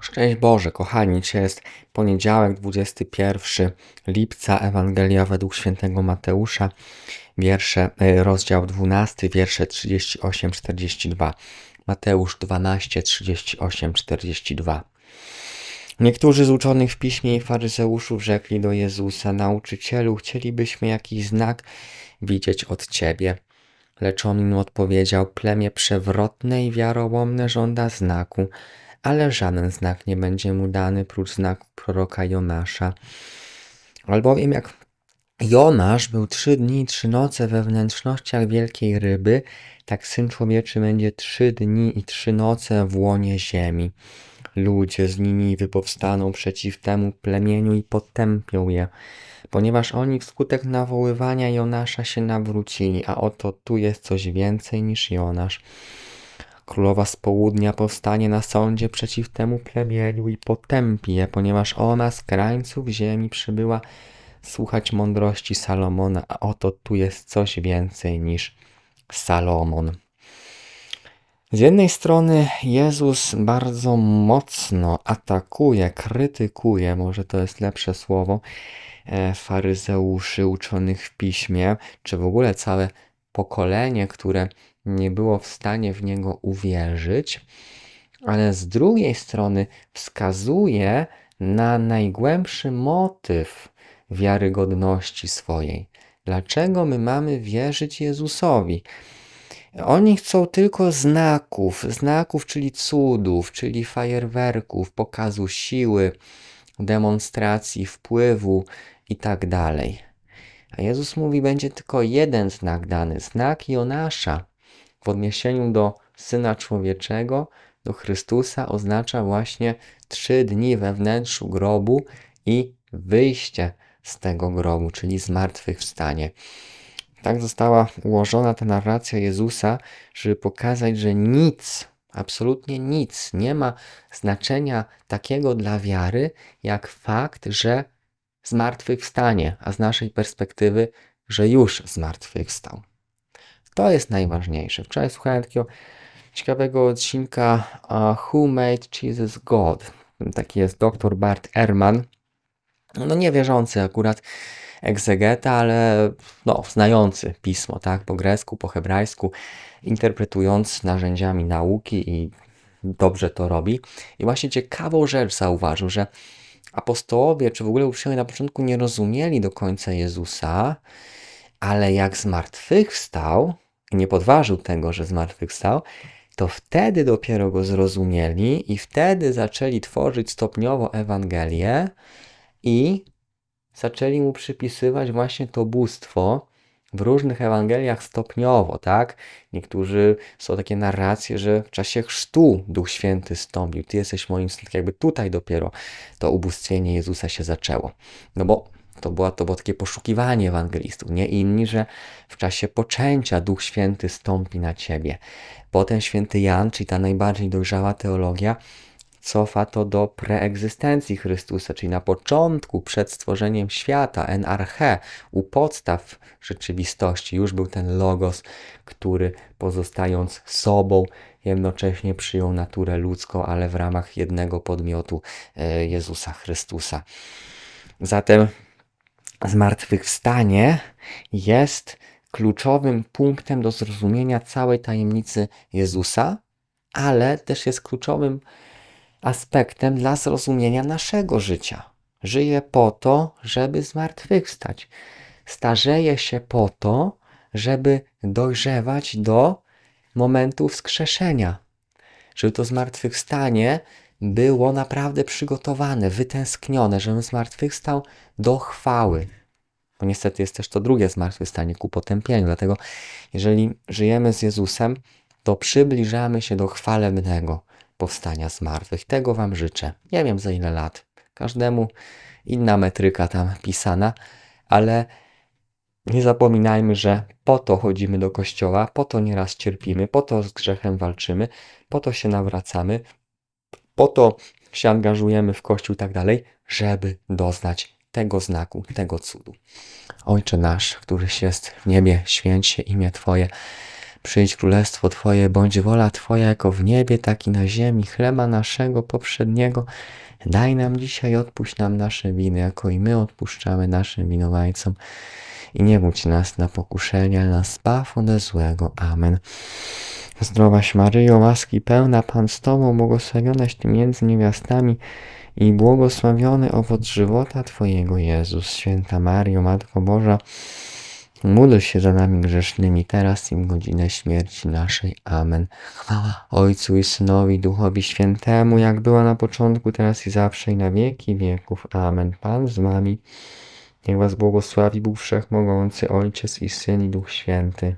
Szczęść Boże, kochani, dzisiaj jest poniedziałek, 21 lipca, Ewangelia według świętego Mateusza, wiersze, e, rozdział 12, wiersze 38-42. Mateusz 12, 38, 42. Niektórzy z uczonych w piśmie i faryzeuszów rzekli do Jezusa, nauczycielu, chcielibyśmy jakiś znak widzieć od Ciebie. Lecz on im odpowiedział, plemię przewrotne i wiarołomne żąda znaku, ale żaden znak nie będzie mu dany prócz znaku proroka Jonasza. Albowiem jak Jonasz był trzy dni i trzy noce we wnętrznościach wielkiej ryby, tak Syn Człowieczy będzie trzy dni i trzy noce w łonie ziemi. Ludzie z Niniwy powstaną przeciw temu plemieniu i potępią je, ponieważ oni wskutek nawoływania Jonasza się nawrócili, a oto tu jest coś więcej niż Jonasz. Królowa z południa powstanie na sądzie przeciw temu plemieniu i potępi je, ponieważ ona z krańców ziemi przybyła słuchać mądrości Salomona, a oto tu jest coś więcej niż Salomon. Z jednej strony Jezus bardzo mocno atakuje, krytykuje, może to jest lepsze słowo, e, faryzeuszy uczonych w piśmie, czy w ogóle całe pokolenie, które nie było w stanie w niego uwierzyć, ale z drugiej strony wskazuje na najgłębszy motyw wiarygodności swojej. Dlaczego my mamy wierzyć Jezusowi? Oni chcą tylko znaków, znaków, czyli cudów, czyli fajerwerków, pokazu siły, demonstracji wpływu i tak dalej. A Jezus mówi, będzie tylko jeden znak dany, znak Jonasza. W odniesieniu do Syna Człowieczego, do Chrystusa oznacza właśnie trzy dni we wnętrzu grobu i wyjście z tego grobu, czyli zmartwychwstanie. Tak została ułożona ta narracja Jezusa, żeby pokazać, że nic, absolutnie nic nie ma znaczenia takiego dla wiary, jak fakt, że zmartwychwstanie, a z naszej perspektywy, że już zmartwychwstał. To jest najważniejsze. Wczoraj słuchałem takiego ciekawego odcinka uh, Who Made Jesus God? Taki jest dr Bart Ehrman. No niewierzący akurat egzegeta, ale no, znający pismo, tak, po grecku, po hebrajsku, interpretując narzędziami nauki i dobrze to robi. I właśnie ciekawą rzecz zauważył, że apostołowie, czy w ogóle uczniowie na początku nie rozumieli do końca Jezusa, ale jak zmartwychwstał, nie podważył tego, że zmartwychwstał, to wtedy dopiero go zrozumieli i wtedy zaczęli tworzyć stopniowo Ewangelię i zaczęli mu przypisywać właśnie to bóstwo w różnych Ewangeliach stopniowo, tak? Niektórzy są takie narracje, że w czasie chrztu Duch Święty stąpił. Ty jesteś moim jakby tutaj dopiero to ubóstwienie Jezusa się zaczęło. No bo to było, to było takie poszukiwanie ewangelistów, nie inni, że w czasie poczęcia Duch Święty stąpi na ciebie. Potem święty Jan, czyli ta najbardziej dojrzała teologia, cofa to do preegzystencji Chrystusa, czyli na początku, przed stworzeniem świata, en arche, u podstaw rzeczywistości, już był ten Logos, który pozostając sobą, jednocześnie przyjął naturę ludzką, ale w ramach jednego podmiotu e, Jezusa Chrystusa. Zatem zmartwychwstanie jest kluczowym punktem do zrozumienia całej tajemnicy Jezusa, ale też jest kluczowym aspektem dla zrozumienia naszego życia. Żyję po to, żeby zmartwychwstać. Starzeję się po to, żeby dojrzewać do momentu wskrzeszenia. Żeby to zmartwychwstanie było naprawdę przygotowane, wytęsknione, żebym zmartwychwstał do chwały. Bo niestety jest też to drugie zmartwychwstanie ku potępieniu. Dlatego, jeżeli żyjemy z Jezusem, to przybliżamy się do chwalebnego powstania z martwych. Tego Wam życzę. Nie wiem za ile lat. Każdemu inna metryka tam pisana, ale nie zapominajmy, że po to chodzimy do kościoła, po to nieraz cierpimy, po to z grzechem walczymy, po to się nawracamy, po to się angażujemy w kościół i tak dalej, żeby doznać tego znaku, tego cudu. Ojcze nasz, któryś jest w niebie, święć się imię Twoje Przyjdź królestwo Twoje, bądź wola Twoja jako w niebie, tak i na ziemi. Chleba naszego poprzedniego daj nam dzisiaj, odpuść nam nasze winy, jako i my odpuszczamy naszym winowajcom. I nie budź nas na pokuszenie, ale nas zbaw złego. Amen. Zdrowaś Maryjo, łaski pełna Pan z Tobą, błogosławionaś Ty między niewiastami i błogosławiony owoc żywota Twojego Jezus. Święta Mario, Matko Boża, módl się za nami grzesznymi, teraz i w godzinę śmierci naszej. Amen. Chwała Ojcu i Synowi, Duchowi Świętemu, jak była na początku, teraz i zawsze, i na wieki wieków. Amen. Pan z Wami, niech Was błogosławi Bóg Wszechmogący, Ojciec i Syn i Duch Święty.